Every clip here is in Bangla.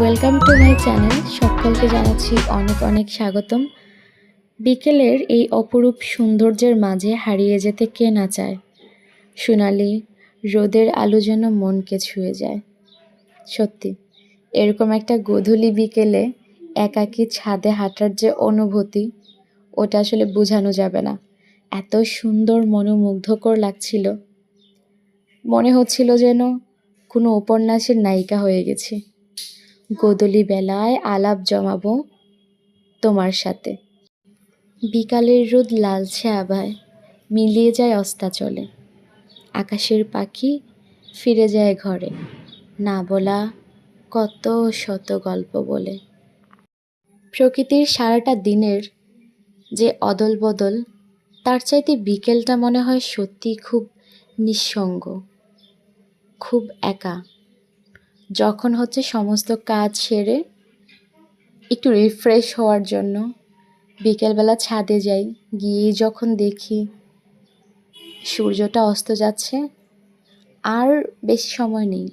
ওয়েলকাম টু মাই চ্যানেল সকলকে জানাচ্ছি অনেক অনেক স্বাগতম। বিকেলের এই অপরূপ সৌন্দর্যের মাঝে হারিয়ে যেতে কে না চায়? সোনালি, রোদের আলো যেন মনকে ছুঁয়ে যায়। সত্যি, এরকম একটা গধূলি বিকেলে একাকী ছাদে হাঁটার যে অনুভূতি, ওটা আসলে বোঝানো যাবে না। এত সুন্দর মনোমুগ্ধকর লাগছিল। মনে হচ্ছিল যেন কোনো উপন্যাসের নায়িকা হয়ে গেছি। গোদলি বেলায় আলাপ জমাবো তোমার সাথে। বিকালের রোদ লালছে আভায়, মিলিয়ে যায় অস্তাচলে আকাশের পাখি ফিরে যায় ঘরে, না বলা কত শত গল্প বলে। প্রকৃতির সারাটা দিনের যে অদল বদল, তার চাইতে বিকেলটা মনে হয় সত্যি খুব নিঃসঙ্গ, খুব একা। যখন হচ্ছে সমস্ত কাজ সেরে একটু রিফ্রেশ হওয়ার জন্য বিকেলবেলা ছাদে যাই। গিয়ে যখন দেখি সূর্যটা অস্ত যাচ্ছে, আর বেশি সময় নেই।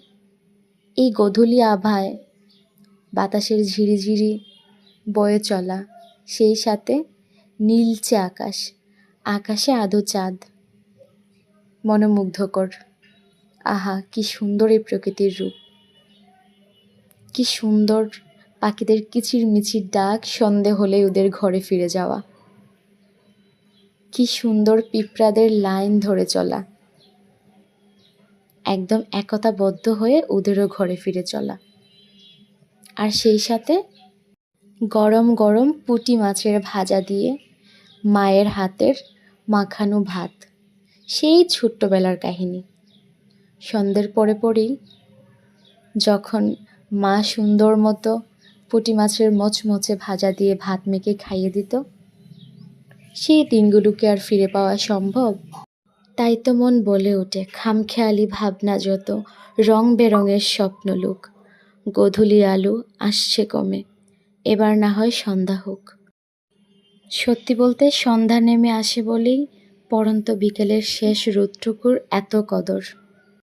এই গধূলি আভায় বাতাসের ঝিরিঝিরি বয়ে চলা, সেই সাথে নীলচে আকাশ, আকাশে আধো চাঁদ, মনোমুগ্ধকর। আহা, কি সুন্দর এই প্রকৃতির রূপ। কি সুন্দর পাখিদের কিচির মিচির ডাক সন্ধে হলে ওদের ঘরে ফিরে যাওয়া। কি সুন্দর পিঁপড়াদের লাইন ধরে চলা। একদম একতাবদ্ধ হয়ে ওদেরও ঘরে ফিরে চলা। আর সেই সাথে গরম গরম পুঁটি মাছের ভাজা দিয়ে মায়ের হাতের মাখানো ভাত। সেই ছোট্টবেলার কাহিনী। সন্ধ্যের পরে পরেই যখন মা সুন্দর মতো পুঁটি মাছের মচমচে ভাজা দিয়ে ভাত মেখে খাইয়ে দিত। সেই দিনগুলোকে আর ফিরে পাওয়া সম্ভব? তাই তো মন বলে ওঠে খামখেয়ালি ভাবনা যত রং বেরঙের স্বপ্নলোক গধূলি আলো আসছে কমে, এবার না হয় সন্ধ্যা হোক। সত্যি বলতে সন্ধ্যা নেমে আসে বলেই পরন্ত বিকেলের শেষ রোদটুকুর এত কদর।